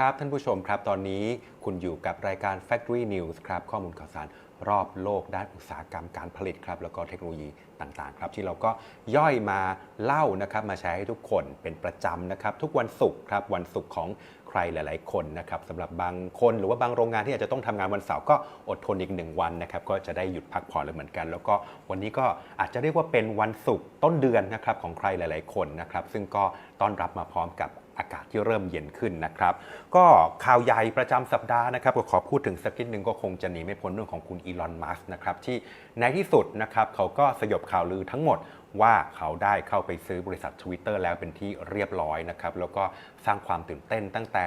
ครับ ท่านผู้ชมครับ ตอนนี้คุณอยู่กับรายการ Factory News ครับ ข้อมูลข่าวสารรอบโลกด้านอุตสาหกรรมการผลิตครับ แล้วก็เทคโนโลยีต่างๆ ครับ ที่เราก็ย่อยมาเล่านะครับ มาแชร์ให้ทุกคนเป็นประจำนะครับ ทุกวันศุกร์ครับ วันศุกร์ของ รหลาย ๆ คนนะครับสำหรับบางคนหรือว่าบางโรงงานที่อาจจะต้องทำงานวันเสาร์ก็อดทนอีกหนึ่งวันนะครับก็จะได้หยุดพักผ่อนเลยเหมือนกัน แล้วก็วันนี้ก็อาจจะเรียกว่าเป็นวันศุกร์ต้นเดือนนะครับของใครหลาย ๆ คนนะครับซึ่งก็ต้อนรับมาพร้อมกับอากาศที่เริ่มเย็นขึ้นนะครับ ก็ข่าวใหญ่ประจำสัปดาห์นะครับก็ขอพูดถึงสักนิดนึงก็คงจะหนีไม่พ้นเรื่องของคุณอีลอน มัสก์นะครับที่ในที่สุดนะครับเขาก็สยบข่าวลือทั้งหมด ว่าเขาได้เข้าไปซื้อบริษัท Twitter แล้วเป็นที่เรียบร้อยนะครับ แล้วก็สร้างความตื่นเต้นตั้งแต่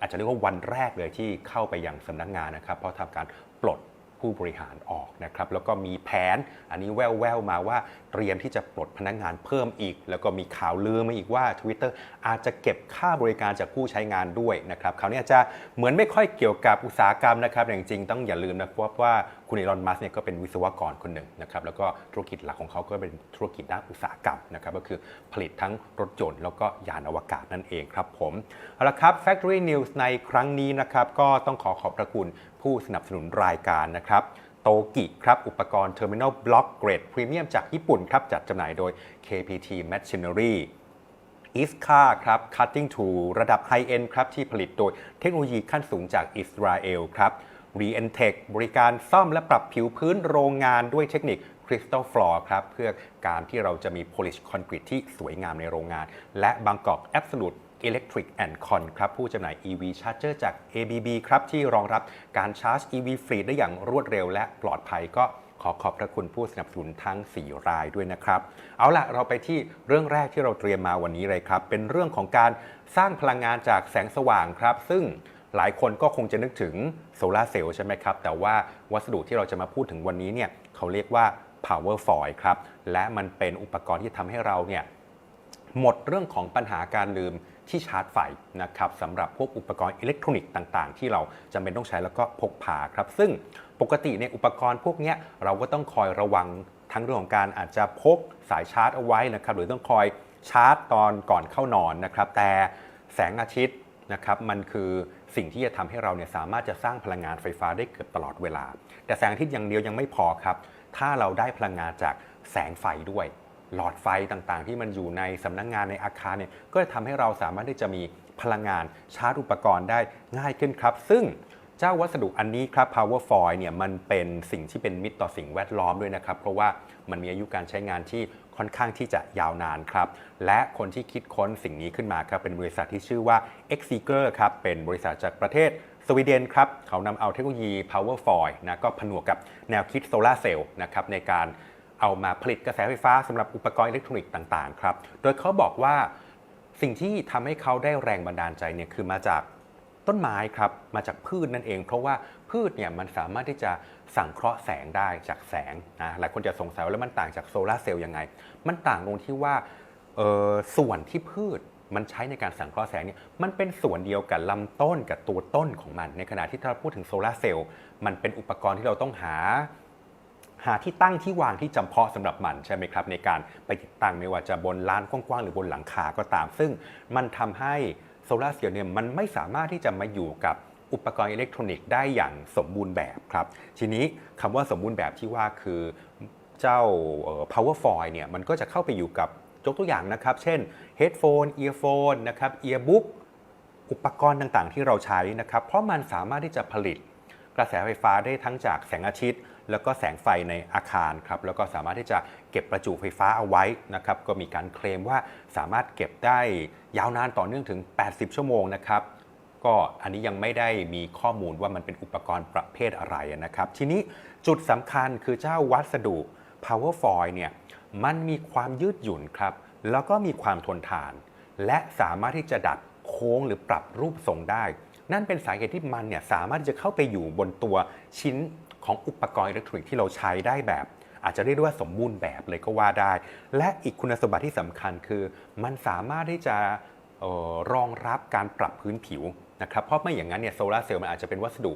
อาจจะเรียกว่าวันแรกเลยที่เข้าไปยังสำนักงงานนะครับ เพราะทำการปลดผู้บริหารออกนะครับ แล้วก็มีแผนอันนี้แววๆมาว่าเตรียมที่จะปลดพนักงานเพิ่มอีก แล้วก็มีข่าวลือมาอีกว่า Twitter อาจจะเก็บค่าบริการจากผู้ใช้งานด้วยนะครับคราวนี้อาจจะเหมือนไม่ค่อยเกี่ยวกับอุตสาหกรรมนะครับแต่จริงๆต้องอย่าลืมนะเพราะว่าคุณอีลอนมัสเนี่ยก็เป็นวิศวกรคนหนึ่งนะครับแล้วก็ธุรกิจหลักของเขาก็เป็นธุรกิจด้านอุตสาหกรรมนะครับก็คือผลิตทั้งรถยนต์แล้วก็ยานอวกาศนั่นเองครับผมเอาละครับ Factory News ในครั้งนี้นะครับก็ต้องขอขอบพระคุณผู้สนับสนุนรายการนะครับโตกิครับ อุปกรณ์ Terminal Block Grade Premium จากญี่ปุ่นครับ จัดจำหน่ายโดย KPT Machinery อิสคาครับ Cutting Tool ระดับไฮเอ็นครับ ที่ผลิตโดยเทคโนโลยีขั้นสูงจากอิสราเอลครับ r e e n t e c h บริการซ่อมและปรับผิวพื้นโรงงานด้วยเทคนิค Crystal Floor ครับ เพื่อการที่เราจะมี Polish Concrete ที่สวยงามในโรงงาน และบางกอก Absolute Electric and Con ครับ ผู้จำหน่าย EV Charger จาก ABB ครับ ที่รองรับการชาร์จ EV ฟรีได้อย่างรวดเร็วและปลอดภัยก็ขอขอบพระคุณผู้สนับสนุนทั้ง 4 รายด้วยนะครับ เอาล่ะ เราไปที่เรื่องแรกที่เราเตรียมมาวันนี้เลยครับ เป็นเรื่องของการสร้างพลังงานจากแสงสว่างครับ ซึ่งหลายคนก็คงจะนึกถึง โซลาเซลล์ใช่ไหมครับ แต่ว่าวัสดุที่เราจะมาพูดถึงวันนี้เนี่ยเขาเรียกว่า power foil ครับ และมันเป็นอุปกรณ์ที่ทำให้เราเนี่ยหมดเรื่องของปัญหาการลืมที่ชาร์จไฟนะครับสำหรับพวกอุปกรณ์อิเล็กทรอนิกส์ต่าง ๆ ที่เราจำเป็นต้องใช้แล้วก็พกพาครับ ซึ่งปกติในยอุปกรณ์พวกเนี้ยเราก็ต้องคอยระวังทั้งเรื่องของการอาจจะพกสายชาร์จเอาไว้นะครับหรือต้องคอยชาร์จตอนก่อนเข้านอนนะครับ แต่แสงอาทิตย์นะครับมันคือ สิ่งที่จะทำให้เราเนี่ยสามารถจะสร้างพลังงานไฟฟ้าได้เกือบตลอดเวลา แต่แสงอาทิตย์อย่างเดียวยังไม่พอครับ ถ้าเราได้พลังงานจากแสงไฟด้วย หลอดไฟต่างๆ ที่มันอยู่ในสำนักงงานในอาคารเนี่ยก็จะทำให้เราสามารถที่จะมีพลังงานชาร์จอุปกรณ์ได้ง่ายขึ้นครับ ซึ่งเจ้าวัสดุอันนี้ครับ power foil เนี่ยมันเป็นสิ่งที่เป็นมิตรต่อสิ่งแวดล้อมด้วยนะครับ เพราะว่ามันมีอายุการใช้งานที่ ค่อนข้างที่จะยาวนานครับ และคนที่คิดค้นสิ่งนี้ขึ้นมาครับเป็นบริษัทที่ชื่อว่า e x e g e r ครับเป็นบริษัทจากประเทศสวีเดนครับเขานำเอาเทคโนโลยี power foil นะก็ผนวกกับแนวคิดโซลาร์เซลล์นะครับในการเอามาผลิตกระแสไฟฟ้าสำหรับอุปกรณ์อิเล็กทรอนิกส์ต่างๆครับโดยเขาบอกว่าสิ่งที่ทำให้เขาได้แรงบันดาลใจเนี่ยคือมาจากต้นไม้ครับมาจากพืชนั่นเอง เพราะว่าพืชเนี่ยมันสามารถที่จะ สังเคราะห์แสงได้จากแสงนะหลายคนจะสงสัยว่าแล้วมันต่างจากโซลาร์เซลล์ยังไง มันต่างตรงที่ว่าส่วนที่พืชมันใช้ในการสังเคราะห์แสงเนี่ยมันเป็นส่วนเดียวกับลำต้นกับตัวต้นของมัน ในขณะที่ถ้าเราพูดถึงโซลาร์เซลล์มันเป็นอุปกรณ์ที่เราต้องหา หาที่ตั้งที่วางที่จำเพาะสำหรับมันใช่ไหมครับ ในการไปติดตั้งไม่ว่าจะบนลานกว้างๆหรือบนหลังคาก็ตาม ซึ่งมันทำให้โซลาร์เซลล์เนี่ยมันไม่สามารถที่จะมาอยู่กับ อุปกรณ์อิเล็กทรอนิกส์ได้อย่างสมบูรณ์แบบครับ ทีนี้คำว่าสมบูรณ์แบบที่ว่าคือเจ้า power foil เนี่ยมันก็จะเข้าไปอยู่กับยกตัวอย่างนะครับ เช่น headphone earphone นะครับ earbook อุปกรณ์ต่างๆ ที่เราใช้นะครับ เพราะมันสามารถที่จะผลิตกระแสไฟฟ้าได้ทั้งจากแสงอาทิตย์ แล้วก็แสงไฟในอาคารครับ แล้วก็สามารถที่จะเก็บประจุไฟฟ้าเอาไว้นะครับ ก็มีการเคลมว่าสามารถเก็บได้ยาวนานต่อเนื่องถึง 80 ชั่วโมงนะครับ ก็อันนี้ยังไม่ได้มีข้อมูลว่ามันเป็นอุปกรณ์ประเภทอะไรนะครับ ทีนี้จุดสำคัญคือเจ้าวัสดุ power foil เนี่ยมันมีความยืดหยุ่นครับ แล้วก็มีความทนทาน และสามารถที่จะดัดโค้งหรือปรับรูปทรงได้ นั่นเป็นสาเหตุที่มันเนี่ยสามารถที่จะเข้าไปอยู่บนตัวชิ้นของอุปกรณ์อิเล็กทรอนิกส์ที่เราใช้ได้แบบ อาจจะเรียกได้ว่าสมบูรณ์แบบเลยก็ว่าได้ และอีกคุณสมบัติที่สำคัญคือ มันสามารถที่จะออรองรับการปรับพื้นผิว นะครับเพราะไม่อย่างนั้นเนี่ยโซลาร์เซลล์มันอาจจะเป็นวัสดุ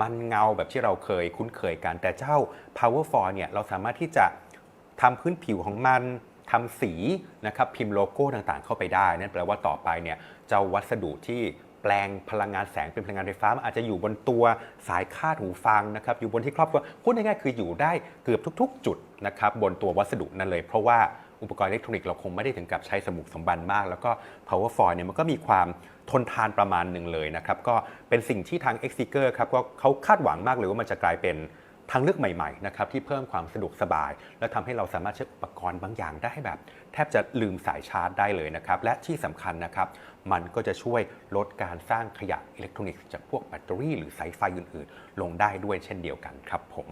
มันเงาแบบที่เราเคยคุ้นเคยกัน แต่เจ้า power foil เนี่ยเราสามารถที่จะทำพื้นผิวของมันทำสีนะครับพิมพ์โลโก้ต่างๆ เข้าไปได้ นั่นแปลว่าต่อไปเนี่ยเจ้าวัสดุที่แปลงพลังงานแสงเป็นพลังงานไฟฟ้าอาจจะอยู่บนตัวสายคาดหูฟังนะครับอยู่บนที่ครอบครัวพูดง่ายๆคืออยู่ได้เกือบทุก ๆ จุดนะครับบนตัววัสดุนั่นเลย เพราะว่า อุปกรณ์อิเล็กทรอนิกส์เราคงไม่ได้ถึงกับใช้สมุกสมบันมาก แล้วก็ power foil เนี่ยมันก็มีความทนทานประมาณหนึ่งเลยนะครับ ก็เป็นสิ่งที่ทาง x s e e k e r ครับก็เขาคาดหวังมากเลยว่ามันจะกลายเป็นทางเลือกใหม่ๆนะครับที่เพิ่มความสะดวกสบาย และทำให้เราสามารถใช้อุปกรณ์บางอย่างได้แบบ แทบจะลืมสายชาร์จได้เลยนะครับและที่สำคัญนะครับมันก็จะช่วยลดการสร้างขยะอิเล็กทรอนิกส์จากพวกแบตเตอรี่หรือสายไฟอื่นๆ ลงได้ด้วยเช่นเดียวกันครับผม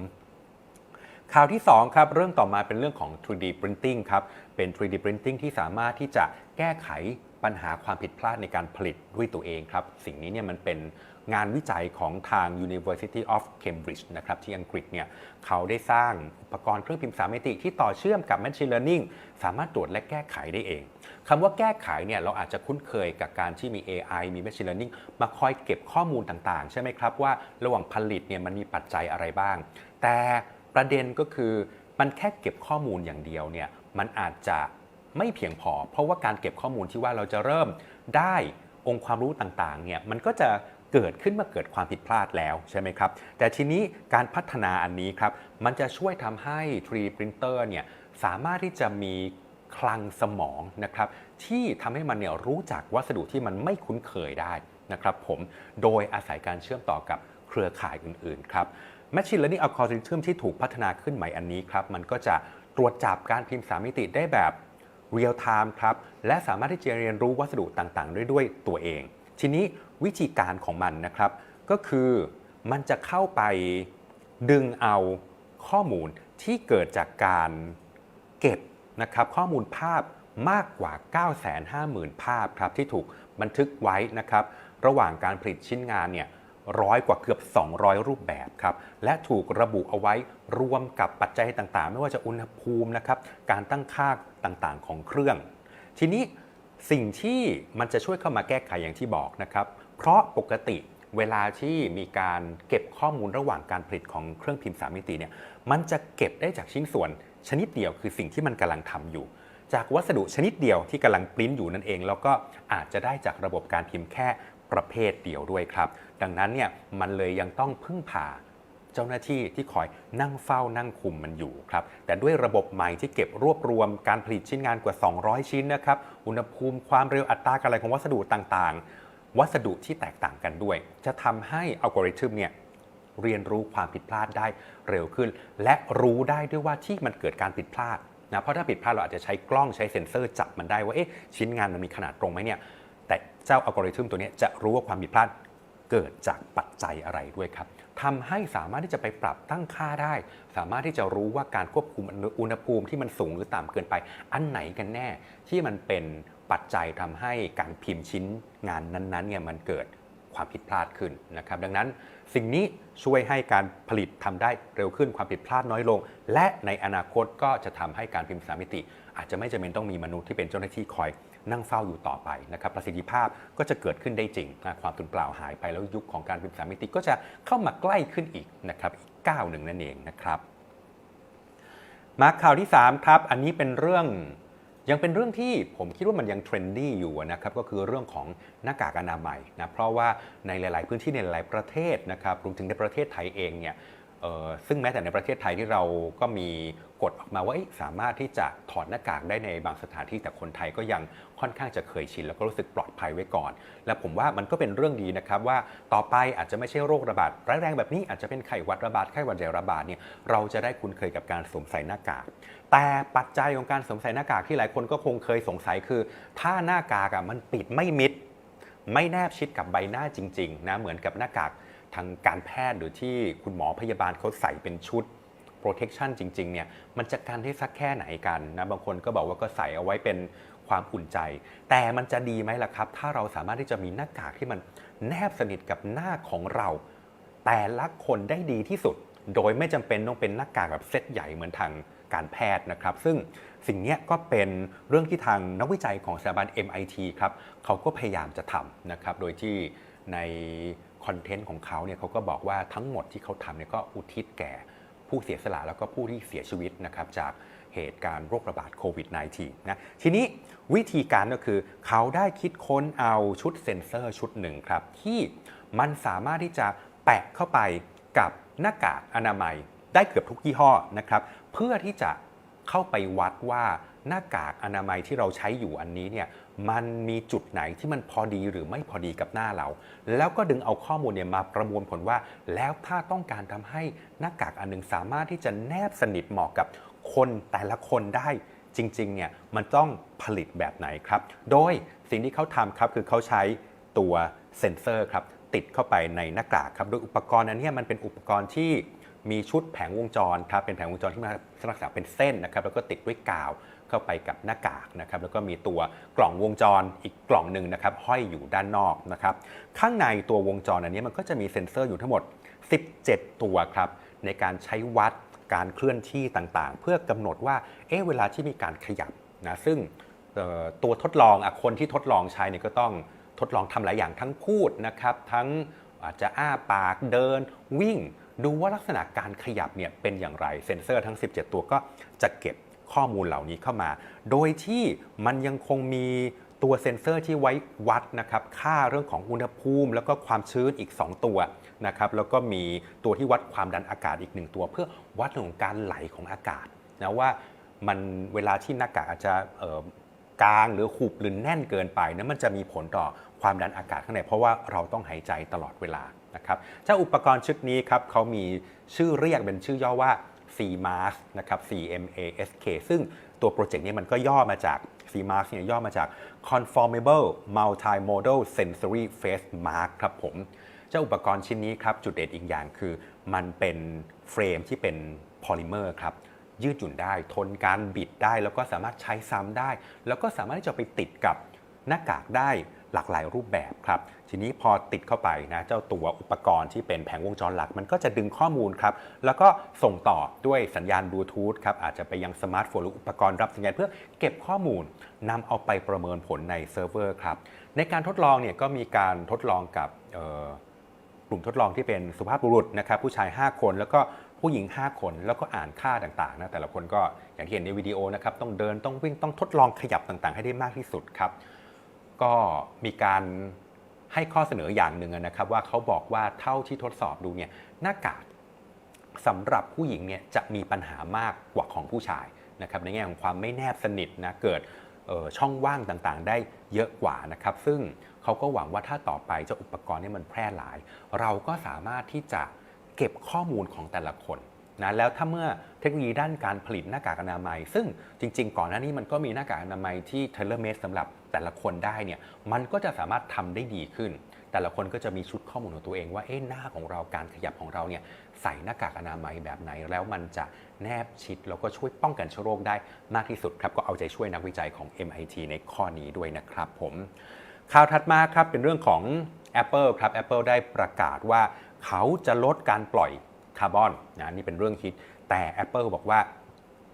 ข่าวที่2ครับเรื่องต่อมาเป็นเรื่องของ 3D Printing ครับ เป็น 3D Printing ที่สามารถที่จะแก้ไขปัญหาความผิดพลาดในการผลิตด้วยตัวเองครับ สิ่งนี้เนี่ยมันเป็นงานวิจัยของทาง University of Cambridge นะครับที่อังกฤษเนี่ยเขาได้สร้างอุปกรณ์เครื่องพิมพ์สามมิติที่ต่อเชื่อมกับ Machine Learning สามารถตรวจและแก้ไขได้เองคำว่าแก้ไขเนี่ยเราอาจจะคุ้นเคยกับการที่มี AI มี Machine Learning มาคอยเก็บข้อมูลต่างๆ ใช่ไหมครับว่าระหว่างผลิตเนี่ยมันมีปัจจัยอะไรบ้าง แต่ ประเด็นก็คือมันแค่เก็บข้อมูลอย่างเดียวเนี่ยมันอาจจะไม่เพียงพอ เพราะว่าการเก็บข้อมูลที่ว่าเราจะเริ่มได้องค์ความรู้ต่างๆเนี่ยมันก็จะเกิดขึ้นมื่อเกิดความผิดพลาดแล้วใช่ไหมครับ แต่ทีนี้การพัฒนาอันนี้ครับ มันจะช่วยทำให้ 3D printer เนี่ยสามารถที่จะมีคลังสมองนะครับที่ทำให้มันเนี่ยรู้จักวัสดุที่มันไม่คุ้นเคยได้นะครับผม โดยอาศัยการเชื่อมต่อกับเครือข่ายอื่นๆครับ Machine Learning Algorithm ที่ถูกพัฒนาขึ้นใหม่อันนี้ครับ มันก็จะตรวจจับการพิมพ์สามมิติได้แบบ Real Time ครับ และสามารถที่จะเรียนรู้วัสดุต่างๆ ด้วยด้วยตัวเอง ทีนี้วิธีการของมันนะครับ ก็คือมันจะเข้าไปดึงเอาข้อมูลที่เกิดจากการเก็บนะครับข้อมูลภาพมากกว่า 950,000 ภาพครับที่ถูกบันทึกไว้นะครับ ระหว่างการผลิตชิ้นงานเนี่ย ร้อยกว่าเกือบ 200 รูปแบบครับ และถูกระบุเอาไว้รวมกับปัจจัยต่างๆ ไม่ว่าจะอุณหภูมินะครับ การตั้งค่าต่างๆ ของเครื่อง ทีนี้สิ่งที่มันจะช่วยเข้ามาแก้ไขอย่างที่บอกนะครับ เพราะปกติเวลาที่มีการเก็บข้อมูลระหว่างการผลิตของเครื่องพิมพ์สามมิติเนี่ย มันจะเก็บได้จากชิ้นส่วนชนิดเดียวคือสิ่งที่มันกำลังทำอยู่ จากวัสดุชนิดเดียวที่กำลังปริ้นอยู่นั่นเอง แล้วก็อาจจะได้จากระบบการพิมพ์แค่ประเภทเดียวด้วยครับ ดังนั้นเนี่ยมันเลยยังต้องพึ่งพาเจ้าหน้าที่ที่คอยนั่งเฝ้านั่งคุมมันอยู่ครับ แต่ด้วยระบบใหม่ที่เก็บรวบรวมการผลิตชิ้นงานกว่า 200 ชิ้นนะครับ อุณหภูมิความเร็วอัตราการไหลของวัสดุต่างๆ วัสดุที่แตกต่างกันด้วย จะทำให้อัลกอริทึมเนี่ยเรียนรู้ความผิดพลาดได้เร็วขึ้น และรู้ได้ด้วยว่าที่มันเกิดการผิดพลาดนะเพราะถ้าผิดพลาดเราอาจจะใช้กล้องใช้เซ็นเซอร์จับมันได้ว่าเอ๊ะชิ้นงานมันมีขนาดตรงไหมเนี่ยแต่เจ้าอัลกอริทึมตัวนี้จะรู้ว่าความผิดพลาด เกิดจากปัจจัยอะไรด้วยครับทำให้สามารถที่จะไปปรับตั้งค่าได้ สามารถที่จะรู้ว่าการควบคุมอุณหภูมิที่มันสูงหรือต่ำเกินไป อันไหนกันแน่ ที่มันเป็นปัจจัยทำให้การพิมพ์ชิ้นงานนั้นๆเนี่ยมันเกิดความผิดพลาดขึ้นนะครับ ดังนั้นสิ่งนี้ช่วยให้การผลิตทำได้เร็วขึ้นความผิดพลาดน้อยลง และในอนาคตก็จะทำให้การพิมพ์สามมิติ อาจจะไม่จำเป็นต้องมีมนุษย์ที่เป็นเจ้าหน้าที่คอย นั่งเฝ้าอยู่ต่อไปนะครับประสิทธิภาพก็จะเกิดขึ้นได้จริง ความตุนเปล่าหายไปแล้วยุคของการพิมพ์สามมิติก็จะเข้ามาใกล้ขึ้นอีกนะครับอีกก้าวหนึ่งนั่นเองนะครับมาข่าวที่ 3 ครับ อันนี้เป็นเรื่องยังเป็นเรื่องที่ผมคิดว่ามันยังเทรนดี้อยู่นะครับก็คือเรื่องของหน้ากากอนามัยนะเพราะว่าในหลาย ๆ พื้นที่ในหลายประเทศนะครับรวมถึงในประเทศไทยเองเนี่ย ซึ่งแม้แต่ในประเทศไทยที่เราก็มีกฎออกมาว่าสามารถที่จะถอดหน้ากากได้ในบางสถานที่แต่คนไทยก็ยังค่อนข้างจะเคยชิน แล้วก็รู้สึกปลอดภัยไว้ก่อน และผมว่ามันก็เป็นเรื่องดีนะครับว่าต่อไปอาจจะไม่ใช่โรคระบาดร้ายแรงแบบนี้อาจจะเป็นไข้หวัดระบาดไข้หวัดใหญ่ระบาดเนี่ยเราจะได้คุ้นเคยกับการสวมใส่หน้ากาก แต่ปัจจัยของการสวมใส่หน้ากากที่หลายคนก็คงเคยสงสัยคือ ถ้าหน้ากากมันปิดไม่มิด ไม่แนบชิดกับใบหน้าจริงๆนะเหมือนกับหน้ากาก ทางการแพทย์หรือที่คุณหมอพยาบาลเขาใส่เป็นชุด protection จริง ๆ เนี่ย มันจะกันได้สักแค่ไหนกันนะ บางคนก็บอกว่าก็ใส่เอาไว้เป็นความอุ่นใจ แต่มันจะดีไหมล่ะครับ ถ้าเราสามารถที่จะมีหน้ากากที่มันแนบสนิทกับหน้าของเรา แต่ละคนได้ดีที่สุด โดยไม่จำเป็นต้องเป็นหน้ากากแบบเซตใหญ่เหมือนทางการแพทย์นะครับ ซึ่งสิ่งนี้ก็เป็นเรื่องที่ทางนักวิจัยของสถาบัน MIT ครับเขาก็พยายามจะทำนะครับ โดยที่ใน คอนเทนต์ของเขาเนี่ยเขาก็บอกว่าทั้งหมดที่เขาทำเนี่ยก็อุทิศแก่ผู้เสียสละแล้วก็ผู้ที่เสียชีวิตนะครับจากเหตุการณ์โรคระบาดโควิด -19 นะทีนี้วิธีการก็คือเขาได้คิดค้นเอาชุดเซ็นเซอร์ชุดหนึ่งครับ ที่มันสามารถที่จะแปะเข้าไปกับหน้ากากอนามัยได้เกือบทุกยี่ห้อนะครับ เพื่อที่จะเข้าไปวัดว่าหน้ากากอนามัยที่เราใช้อยู่อันนี้เนี่ย มันมีจุดไหนที่มันพอดีหรือไม่พอดีกับหน้าเรา แล้วก็ดึงเอาข้อมูลเนี่ยมาประมวลผลว่า แล้วถ้าต้องการทำให้หน้ากากอันหนึงสามารถที่จะแนบสนิทเหมาะกับคนแต่ละคนได้จริงๆเนี่ยมันต้องผลิตแบบไหนครับ โดยสิ่งที่เขาทำครับคือเขาใช้ตัวเซ็นเซอร์ครับติดเข้าไปในหน้ากากครับโดยอุปกรณ์อันนี้มันเป็นอุปกรณ์ที่มีชุดแผงวงจรครับเป็นแผงวงจรที่มาลักษณะเป็นเส้นนะครับแล้วก็ติดด้วยกาว เข้าไปกับหน้ากากนะครับแล้วก็มีตัวกล่องวงจรอีกกล่องหนึ่งนะครับห้อยอยู่ด้านนอกนะครับข้างในตัววงจรอันนี้มันก็จะมีเซ็นเซอร์อยู่ทั้งหมด 17 ตัวครับในการใช้วัดการเคลื่อนที่ต่างๆ เพื่อกำหนดว่าเอ๊ะเวลาที่มีการขยับนะซึ่งตัวทดลองอคนที่ทดลองใช้เนี่ยก็ต้องทดลองทำหลายอย่างทั้งพูดนะครับทั้งอาจจะอ้าปากเดินวิ่ง ดูว่าลักษณะการขยับเนี่ยเป็นอย่างไรเซ็นเซอร์ทั้ง 17 ตัวก็จะเก็บ ข้อมูลเหล่านี้เข้ามา โดยที่มันยังคงมีตัวเซ็นเซอร์ที่ไว้วัดนะครับค่าเรื่องของอุณหภูมิ แล้วก็ความชื้นอีก 2 ตัวนะครับแล้วก็มีตัวที่วัดความดันอากาศอีกหนึ่งตัว เพื่อวัดเรื่องของการไหลของอากาศนะว่ามันเวลาที่หน้ากากอาจจะกลางหรือหุบหรือแน่นเกินไปนะมันจะมีผลต่อความดันอากาศข้างในเพราะว่าเราต้องหายใจตลอดเวลานะครับเจ้าอุปกรณ์ชุดนี้ครับเขามีชื่อเรียกเป็นชื่อย่อว่า CMAS นะครับ CMASK ซึ่งตัวโปรเจกต์นี้มันก็ย่อมาจาก CMAS เนี่ยย่อมาจาก Conformable Multimodal Sensory Face Mask ครับผม เจ้าอุปกรณ์ชิ้นนี้ครับ จุดเด่นอีกอย่างคือ มันเป็นเฟรมที่เป็นพอลิเมอร์ครับยืดหยุ่นได้ทนการบิดได้ แล้วก็สามารถใช้ซ้ำได้ แล้วก็สามารถที่จะไปติดกับหน้ากากได้ หลากหลายรูปแบบครับ ทีนี้พอติดเข้าไปนะเจ้าตัวอุปกรณ์ที่เป็นแผงวงจรหลัก มันก็จะดึงข้อมูลครับ แล้วก็ส่งต่อด้วยสัญญาณบลูทูธครับอาจจะไปยังสมาร์ทโฟนหรืออุปกรณ์รับสัญญาณเพื่อเก็บข้อมูลนำเอาไปประเมินผลในเซิร์ฟเวอร์ครับในการทดลองเนี่ยก็มีการทดลองกับกลุ่มทดลองที่เป็นสุภาพบุรุษนะครับผู้ชาย 5 คนแล้วก็ผู้หญิง 5 คนแล้วก็อ่านค่าต่างๆนะแต่ละคนก็อย่างที่เห็นในวิดีโอนะครับต้องเดินต้องวิ่งต้องทดลองขยับต่างๆ ให้ได้มากที่สุดครับ ก็มีการให้ข้อเสนออย่างหนึ่งนะครับว่าเขาบอกว่าเท่าที่ทดสอบดูเนี่ยหน้ากากสำหรับผู้หญิงเนี่ยจะมีปัญหามากกว่าของผู้ชายนะครับในแง่ของความไม่แนบสนิทนะเกิดออช่องว่างต่างๆ ได้เยอะกว่านะครับ ซึ่งเขาก็หวังว่าถ้าต่อไปเจ้าอุปกรณ์เนี้มันแพร่หลาย เราก็สามารถที่จะเก็บข้อมูลของแต่ละคนนะแล้วถ้าเมื่อเทคโนโลยีด้านการผลิตหน้ากากอนามัย ซึ่งจริง ๆ ก่อนหน้านี้มันก็มีหน้ากากอนามัยที่เทเลเมดสำหรับ แต่ละคนได้เนี่ยมันก็จะสามารถทำได้ดีขึ้น แต่ละคนก็จะมีชุดข้อมูลของตัวเองว่าเอ๊ะหน้าของเราการขยับของเราเนี่ยใส่หน้ากากอนามัยแบบไหนแล้วมันจะแนบชิดแล้วก็ช่วยป้องกันเชื้อโรคได้มากที่สุดครับก็เอาใจช่วยนักวิจัยของ MIT ในข้อนี้ด้วยนะครับผมข่าวถัดมาครับเป็นเรื่องของ Apple ครับ Apple ได้ประกาศว่าเขาจะลดการปล่อยคาร์บอนนะนี่เป็นเรื่องคิดแต่ Apple บอกว่า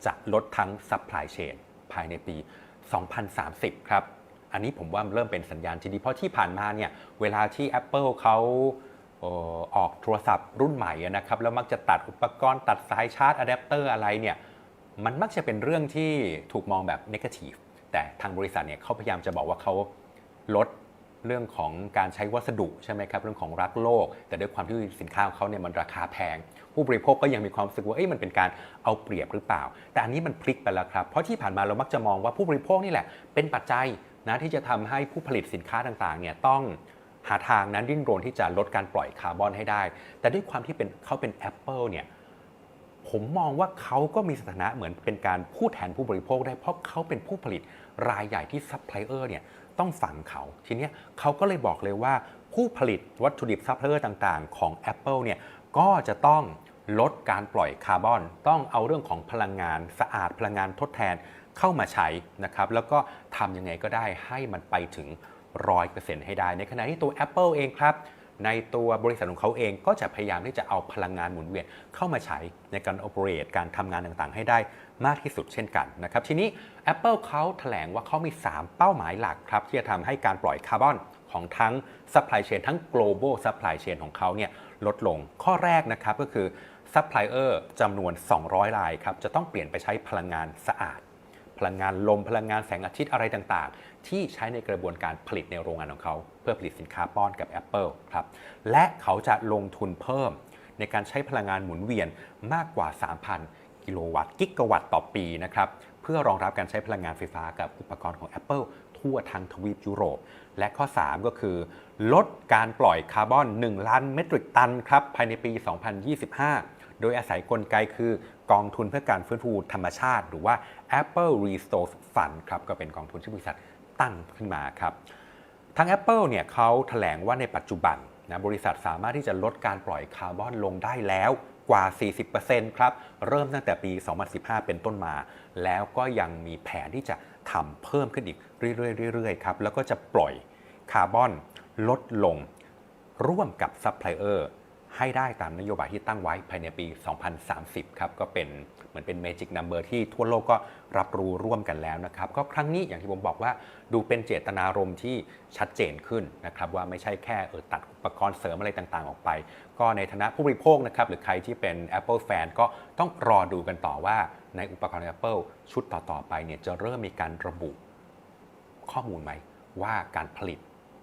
จะลดทั้ง supply chain ภายในปี 2030 ครับ อันนี้ผมว่ามันเริ่มเป็นสัญญาณที่ดี เพราะที่ผ่านมาเนี่ยเวลาที่ Apple เขาออกโทรศัพท์รุ่นใหม่นะครับแล้วมักจะตัดอุปกรณ์ตัดสายชาร์จอะแดปเตอร์อะไรเนี่ยมันมักจะเป็นเรื่องที่ถูกมองแบบนกาทีฟแต่ทางบริษัทเนี่ยเขาพยายามจะบอกว่าเขาลดเรื่องของการใช้วัสดุใช่ไหมครับเรื่องของรักโลก แต่ด้วยความที่สินค้าของเขาเนี่ยมันราคาแพง ผู้บริโภคก็ยังมีความรู้สึกว่าเอ้ยมันเป็นการเอาเปรียบหรือเปล่า แต่อันนี้มันพลิกไปแล้วครับเพราะที่ผ่านมาเรามักจะมองว่าผู้บริโภคนี่แหละเป็นปัจจัย นะที่จะทำให้ผู้ผลิตสินค้าต่างๆเนี่ยต้องหาทางนั้นดิ้นรนที่จะลดการปล่อยคาร์บอนให้ได้ แต่ด้วยความที่เป็นเขาเป็น Apple เนี่ยผมมองว่าเขาก็มีสถานะเหมือนเป็นการพูดแทนผู้บริโภคได้เพราะเขาเป็นผู้ผลิตรายใหญ่ที่ซัพพลายเออร์เนี่ยต้องฝังเขา ทีนี้เขาก็เลยบอกเลยว่าผู้ผลิตวัตถุดิบซัพพลายเออร์ต่างๆ ของ Apple เนี่ยก็จะต้องลดการปล่อยคาร์บอน ต้องเอาเรื่องของพลังงานสะอาดพลังงานทดแทน เข้ามาใช้นะครับแล้วก็ทำยังไงก็ได้ให้มันไปถึง 100%ให้ได้ ในขณะที่ตัว Apple เองครับในตัวบริษัทของเขาเองก็จะพยายามที่จะเอาพลังงานหมุนเวียนเข้ามาใช้ในการ operate การทำงานต่างๆ ให้ได้มากที่สุดเช่นกันนะครับทีนี้ Apple เขาแถลงว่าเขามี 3 เป้าหมายหลักครับที่จะทำให้การปล่อยคาร์บอนของทั้ง supply chain ทั้ง global supply chain ของเขาเนี่ยลดลงข้อแรกนะครับก็คือซัพพลายเออร์จำนวน 200 รายครับจะต้องเปลี่ยนไปใช้พลังงานสะอาด ลังงานลมพลังงานแสงอาทิตย์อะไรต่างๆ ที่ใช้ในกระบวนการผลิตในโรงงานของเขา เพื่อผลิตสินค้าป้อนกับ Apple ครับและเขาจะลงทุนเพิ่มในการใช้พลังงานหมุนเวียนมากกว่า 3,000 กิโลวัตต์กิกะวัตต์ต่อปีนะครับเพื่อรองรับการใช้พลังงานไฟฟ้ากับอุปกรณ์ของ Apple ทั่วทั้งทวีปยุโรป และข้อ 3 ก็คือ ลดการปล่อยคาร์บอน 1 ล้านเมตริกตันครับภายในปี 2025 โดยอาศัยกลไกคือกองทุนเพื่อการฟื้นฟูธรรมชาติ หรือว่า Apple Restore Fund ครับก็เป็นกองทุนที่บริษัทตั้งขึ้นมาครับทาง Apple เนี่ยเขาแถลงว่าในปัจจุบันนะบริษัทสามารถที่จะลดการปล่อยคาร์บอนลงได้แล้วกว่า 40%ครับ เริ่มตั้งแต่ปี 2015 เป็นต้นมา แล้วก็ยังมีแผนที่จะทำเพิ่มขึ้นอีกเรื่อยๆๆครับ แล้วก็จะปล่อยคาร์บอนลดลงร่วมกับซัพพลายเออร์ ให้ได้ตามนโยบายที่ตั้งไว้ภายในปี 2030 ครับ ก็เป็นเหมือนเป็นเมจิกนัมเบอร์ที่ทั่วโลกก็รับรู้ร่วมกันแล้วนะครับ ก็ครั้งนี้อย่างที่ผมบอกว่าดูเป็นเจตนารมณ์ที่ชัดเจนขึ้นนะครับ ว่าไม่ใช่แค่เออตัดอุปกรณ์เสริมอะไรต่างๆ ออกไป ก็ในฐานะผู้บริโภคนะครับ หรือใครที่เป็น Apple Fan ก็ต้องรอดูกันต่อว่าในอุปกรณ์ Apple ชุดต่อๆไปเนี่ยจะเริ่มมีการระบุข้อมูลไหมว่าการผลิต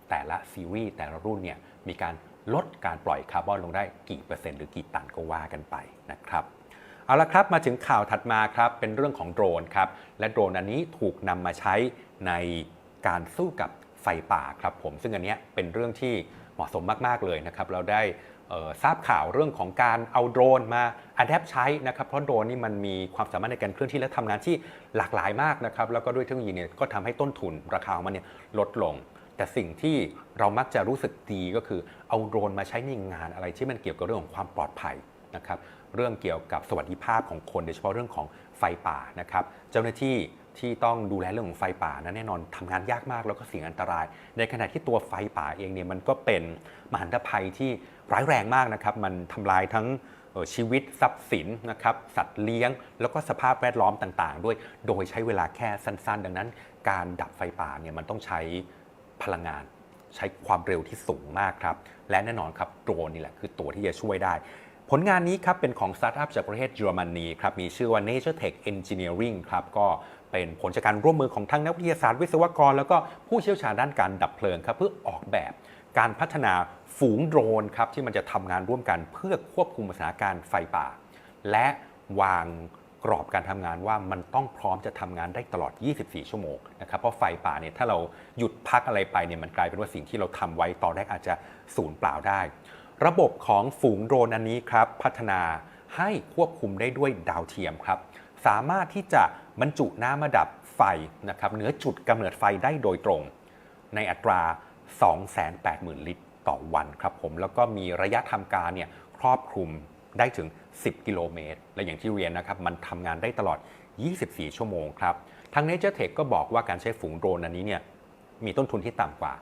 แต่ละซีรีส์แต่ละรุ่นเนี่ยมีการ ลดการปล่อยคาร์บอนลงได้กี่เปอร์เซ็นต์หรือกี่ตันก็ว่ากันไปนะครับเอาละครับมาถึงข่าวถัดมาครับเป็นเรื่องของโดรนครับและโดรนอันนี้ถูกนำมาใช้ในการสู้กับไฟป่าครับผมซึ่งอันเนี้ยเป็นเรื่องที่เหมาะสมมากๆเลยนะครับเราได้ทราบข่าวเรื่องของการเอาโดรนมาอัดแอปใช้นะครับเพราะโดรนนี่มันมีความสามารถในการเคลื่อนที่และทำงานที่หลากหลายมากนะครับแล้วก็ด้วยเทคโนโลยีเนี่ยก็ทำให้ต้นทุนราคาของมันเนี่ยลดลง แต่สิ่งที่เรามักจะรู้สึกดีก็คือเอาโดรนมาใช้ในงานอะไรที่มันเกี่ยวกับเรื่องของความปลอดภัยนะครับเรื่องเกี่ยวกับสวัสดิภาพของคนโดยเฉพาะเรื่องของไฟป่านะครับเจ้าหน้าที่ที่ต้องดูแลเรื่องของไฟป่านั้นแน่นอนทำงานยากมากแล้วก็เสี่ยงอันตราย ในขณะที่ตัวไฟป่าเองเนี่ยมันก็เป็นมหันตภัยที่ร้ายแรงมากนะครับมันทำลายทั้งชีวิตทรัพย์สินนะครับสัตว์เลี้ยง แล้วก็สภาพแวดล้อมต่าง ๆ ด้วย โดยใช้เวลาแค่สั้น ๆ ดังนั้น การดับไฟป่าเนี่ยมันต้องใช้ พลังงาน ใช้ความเร็วที่สูงมากครับ และแน่นอนครับโดรนนี่แหละคือตัวที่จะช่วยได้ ผลงานนี้ครับเป็นของสตาร์ทอัพจากประเทศเยอรมนีครับมีชื่อว่า Nature Tech Engineering ครับก็เป็นผลจากการร่วมมือของทั้งนักวิทยาศาสตร์วิศวกร แล้วก็ผู้เชี่ยวชาญด้านการดับเพลิงครับเพื่อออกแบบการพัฒนาฝูงโดรนครับที่มันจะทำงานร่วมกันเพื่อควบคุมสถานการณ์ไฟป่า และวาง กรอบการทำงานว่ามันต้องพร้อมจะทำงานได้ตลอด 24 ชั่วโมงนะครับเพราะไฟป่าเนี่ยถ้าเราหยุดพักอะไรไปเนี่ยมันกลายเป็นว่าสิ่งที่เราทำไว้ตอนแรกอาจจะสูญเปล่าได้ ระบบของฝูงโดรนอันนี้ครับพัฒนาให้ควบคุมได้ด้วยดาวเทียมครับ สามารถที่จะบรรจุน้ำมาดับไฟนะครับเหนือจุดกำเนิดไฟได้โดยตรง ในอัตรา 280,000 ลิตรต่อวันครับผมแล้วก็มีระยะทำการเนี่ยครอบคลุม ได้ถึง 10 กิโลเมตร และอย่างที่เรียนนะครับ มันทำงานได้ตลอด 24 ชั่วโมงครับ ทาง Nature Tech ก็บอกว่าการใช้ฝูงโดรนอันนี้เนี่ยมีต้นทุนที่ต่ำกว่า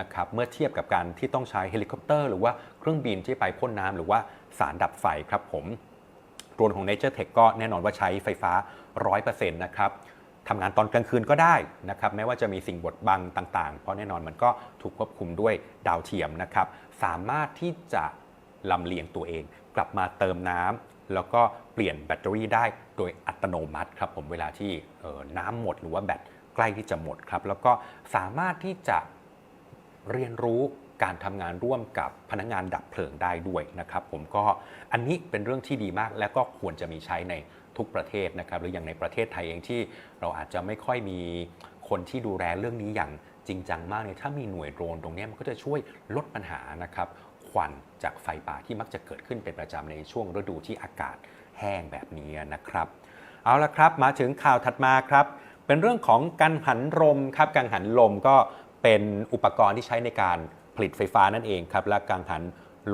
นะครับเมื่อเทียบกับการที่ต้องใช้เฮลิคอปเตอร์หรือว่าเครื่องบินที่ไปพ่นน้ำหรือว่าสารดับไฟครับผมโดรนของ Nature Tech ก็แน่นอนว่าใช้ไฟฟ้า 100%นะครับทำงานตอนกลางคืนก็ได้นะครับแม้ว่าจะมีสิ่งบดบังต่างๆ เพราะแน่นอนมันก็ถูกควบคุมด้วยดาวเทียมนะครับสามารถที่จะลำเลียงตัวเอง กลับมาเติมน้ำแล้วก็เปลี่ยนแบตเตอรี่ได้โดยอัตโนมัติครับผมเวลาที่น้ำหมดหรือว่าแบตใกล้ที่จะหมดครับแล้วก็สามารถที่จะเรียนรู้การทำงานร่วมกับพนักงานดับเพลิงได้ด้วยนะครับ ผมก็อันนี้เป็นเรื่องที่ดีมากและก็ควรจะมีใช้ในทุกประเทศนะครับ หรืออย่างในประเทศไทยเองที่เราอาจจะไม่ค่อยมีคนที่ดูแลเรื่องนี้อย่างจริงจังมากเนี่ยถ้ามีหน่วยโดรนตรงนี้มันก็จะช่วยลดปัญหานะครับ ควันจากไฟป่าที่มักจะเกิดขึ้นเป็นประจำในช่วงฤดูที่อากาศแห้งแบบนี้นะครับ เอาละครับมาถึงข่าวถัดมาครับ เป็นเรื่องของกังหันลมครับกังหันลมก็เป็นอุปกรณ์ที่ใช้ในการผลิตไฟฟ้านั่นเองครับและกังหัน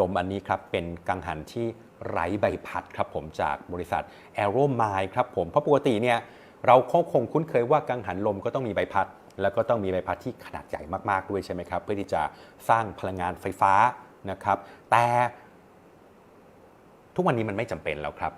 ลมอันนี้ครับเป็นกังหันที่ไร้ใบพัดครับผมจากบริษัท a e r o m i l e ครับผมเพราะปกติเนี่ยเราคงคงคุ้นเคยว่ากังหันลมก็ต้องมีใบพัด แล้วก็ต้องมีใบพัดที่ขนาดใหญ่มากๆด้วยใช่ไหมครับ เพื่อที่จะสร้างพลังงานไฟฟ้า นะครับ แต่ทุกวันนี้มันไม่จำเป็นแล้วครับ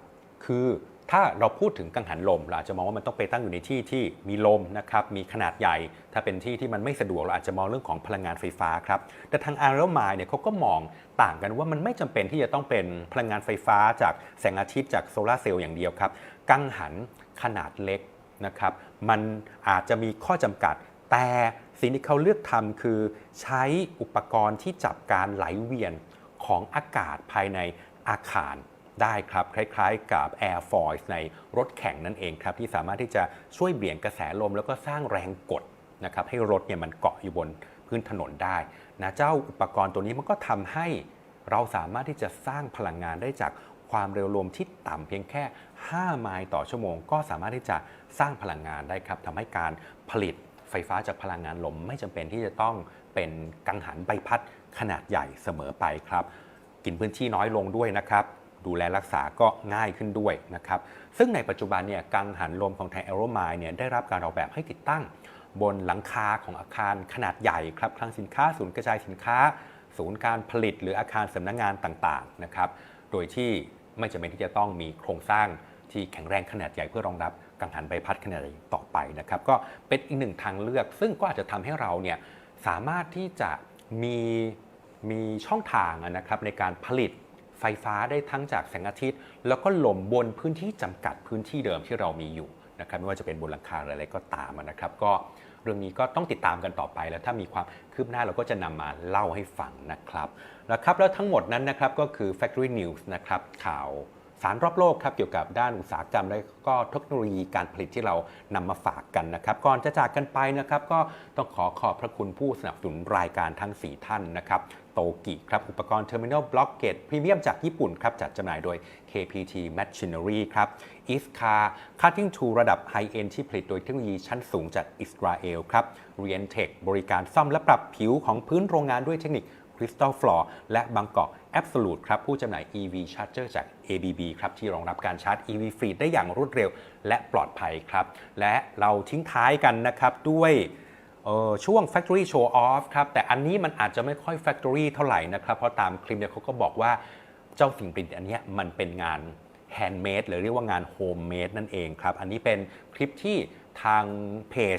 คือถ้าเราพูดถึงกังหันลม เราอาจจะมองว่ามันต้องไปตั้งอยู่ในที่ที่มีลมนะครับ มีขนาดใหญ่ ถ้าเป็นที่ที่มันไม่สะดวกเราอาจจะมองเรื่องของพลังงานไฟฟ้าครับ แต่ทางอาร์เรลมายเนี่ยเขาก็มองต่างกันว่ามันไม่จำเป็นที่จะต้องเป็นพลังงานไฟฟ้าจากแสงอาทิตย์จากโซลาร์เซลล์อย่างเดียวครับ กังหันขนาดเล็กนะครับ มันอาจจะมีข้อจำกัด แต่ สิ่งที่เขาเลือกทำคือใช้อุปกรณ์ที่จับการไหลเวียนของอากาศภายในอาคารได้ครับ คล้ายๆ กับ Air Force ในรถแข่งนั่นเองครับ ที่สามารถที่จะช่วยเบี่ยงกระแสลม แล้วก็สร้างแรงกดนะครับให้รถเนี่ยมันเกาะอยู่บนพื้นถนนได้นะเจ้าอุปกรณ์ตัวนี้มันก็ทำให้เราสามารถที่จะสร้างพลังงานได้จากความเร็วลมที่ต่ำเพียงแค่ 5 ไมล์ต่อชั่วโมง ก็สามารถที่จะสร้างพลังงานได้ครับทำให้การผลิต ไฟฟ้าจากพลังงานลมไม่จำเป็นที่จะต้องเป็นกังหันใบพัดขนาดใหญ่เสมอไปครับ กินพื้นที่น้อยลงด้วยนะครับ ดูแลรักษาก็ง่ายขึ้นด้วยนะครับ ซึ่งในปัจจุบันเนี่ยกังหันลมของไทยแอโรไมล์เนี่ยได้รับการออกแบบให้ติดตั้ง บนหลังคาของอาคารขนาดใหญ่ครับคลังสินค้าศูนย์กระจายสินค้า ศูนย์การผลิตหรืออาคารสำนักงงานต่างๆนะครับ โดยที่ไม่จำเป็นที่จะต้องมีโครงสร้างที่แข็งแรงขนาดใหญ่เพื่อรองรับ กังหันใบพัดขนาดใหญ่ต่อไปนะครับก็เป็นอีกหนึ่งทางเลือก ซึ่งก็อาจจะทำให้เราเนี่ยสามารถที่จะมีมีช่องทางนะครับในการผลิตไฟฟ้าได้ทั้งจากแสงอาทิตย์ แล้วก็ลมบนพื้นที่จำกัดพื้นที่เดิมที่เรามีอยู่นะครับไม่ว่าจะเป็นบนหลังคาหรืออะไรก็ตามนะครับ ก็เรื่องนี้ก็ต้องติดตามกันต่อไป แล้วถ้ามีความคืบหน้าเราก็จะนำมาเล่าให้ฟังนะครับแล้วครับแล้วทั้งหมดนั้นนะครับก็คือ Factory News นะครับข่าว สารรอบโลกครับเกี่ยวกับด้านอุตสาหกรรม และก็เทคโนโลยีการผลิตที่เรานำมาฝากกันนะครับ ก่อนจะจากกันไปนะครับ ก็ต้องขอขอบพระคุณผู้สนับสนุนรายการทั้ง 4 ท่านนะครับโตกิครับอุปกรณ์ Terminal Block Gate พรีเมียมจากญี่ปุ่นครับจัดจำหน่ายโดย KPT Machinery ครับ e a s c a r Cutting Tool ระดับ High End ที่ผลิตโดยเทคโนโลยีชั้นสูงจากอิสราเอลครับ r e n t e c h บริการซ่อมและปรับผิวของพื้นโรงงานด้วยเทคนิค Crystal Floor และบางกอก Absolute ครับผู้จำหน่าย EV Charger จาก ABB ครับที่รองรับการชาร์จ EV ฟรีได้อย่างรวดเร็วและปลอดภัยครับ และเราทิ้งท้ายกันนะครับด้วยช่วง Factory Show Off ครับ แต่อันนี้มันอาจจะไม่ค่อย Factory เท่าไหร่นะครับ เพราะตามคลิปเนี่ยเขาก็บอกว่าเจ้าสิ่งประดิษฐ์อันนี้มันเป็นงาน handmade หรือเรียกว่างาน homemade นั่นเองครับ อันนี้เป็นคลิปที่ทางเพจ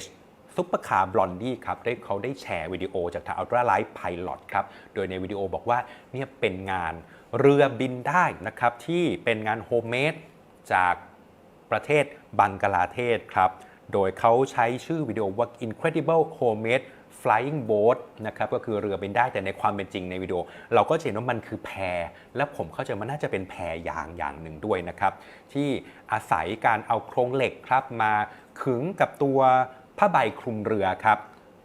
ซุปเปอร์คาร์บลอนดี้ครับได้เขาได้แชร์วิดีโอจากทาง Ultra Light Pilot ครับโดยในวิดีโอบอกว่าเนี่ยเป็นงานเรือบินได้นะครับที่เป็นงานโฮมเมดจากประเทศบังกลาเทศครับโดยเขาใช้ชื่อวิดีโอว่า Incredible Homemade Flying Boat นะครับก็คือเรือบินได้แต่ในความเป็นจริงในวิดีโอ เราก็เห็นว่ามันคือแพ และผมเข้าใจมันน่าจะเป็นแพยางอย่างหนึ่งด้วยนะครับ ที่อาศัยการเอาโครงเหล็กครับมาขึงกับตัว ผ้าใบคลุมเรือครับ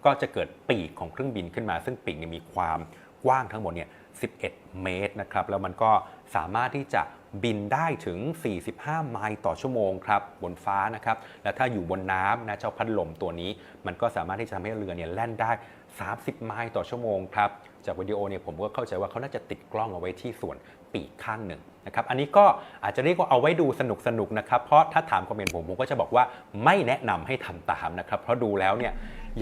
ก็จะเกิดปีกของเครื่องบินขึ้นมา ซึ่งปีกมีความกว้างทั้งหมดเนี่ย11 เมตรนะครับแล้วมันก็สามารถที่จะ บินได้ถึง 45 ไมล์ต่อชั่วโมงครับบนฟ้านะครับ และถ้าอยู่บนน้ำนะเจ้าพัดลมตัวนี้ มันก็สามารถที่จะทำให้เรือเนี่ยแล่นได้ 30 ไมล์ต่อชั่วโมงครับ จากวิดีโอเนี่ยผมก็เข้าใจว่าเขาน่าจะติดกล้องเอาไว้ที่ส่วนปีกข้างหนึ่งนะครับอันนี้ก็อาจจะเรียกว่าเอาไว้ดูสนุกสนุกนะครับ เพราะถ้าถามคอมเมนต์ผมผมก็จะบอกว่าไม่แนะนำให้ทำตามนะครับ เพราะดูแล้วเนี่ย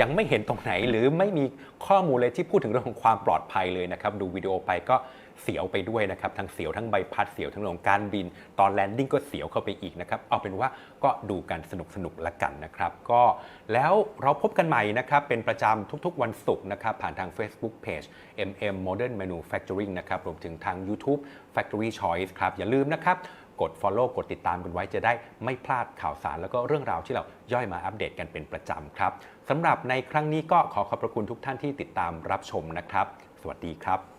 ยังไม่เห็นตรงไหนหรือไม่มีข้อมูลเลยที่พูดถึงเรื่องของความปลอดภัยเลยนะครับ ดูวิดีโอไปก็ เสียวไปด้วยนะครับทั้งเสียวทั้งใบพัดเสียวทั้งเรื่องการบิน ตอนแลนดิ้งก็เสียวเข้าไปอีกนะครับเอาเป็นว่าก็ดูกันสนุกสนุกละกันนะครับ ก็แล้วเราพบกันใหม่นะครับเป็นประจำทุกๆวันศุกร์นะครับผ่านทาง Facebook Page MM Modern Manufacturing นะครับรวมถึงทาง YouTube Factory Choice ครับอย่าลืมนะครับกด Follow กดติดตามกันไว้จะได้ไม่พลาดข่าวสาร แล้วก็เรื่องราวที่เราย่อยมาอัปเดตกันเป็นประจำครับสำหรับในครั้งนี้ก็ขอขอบพระคุณทุกท่านที่ติดตามรับชมนะครับ สวัสดีครับ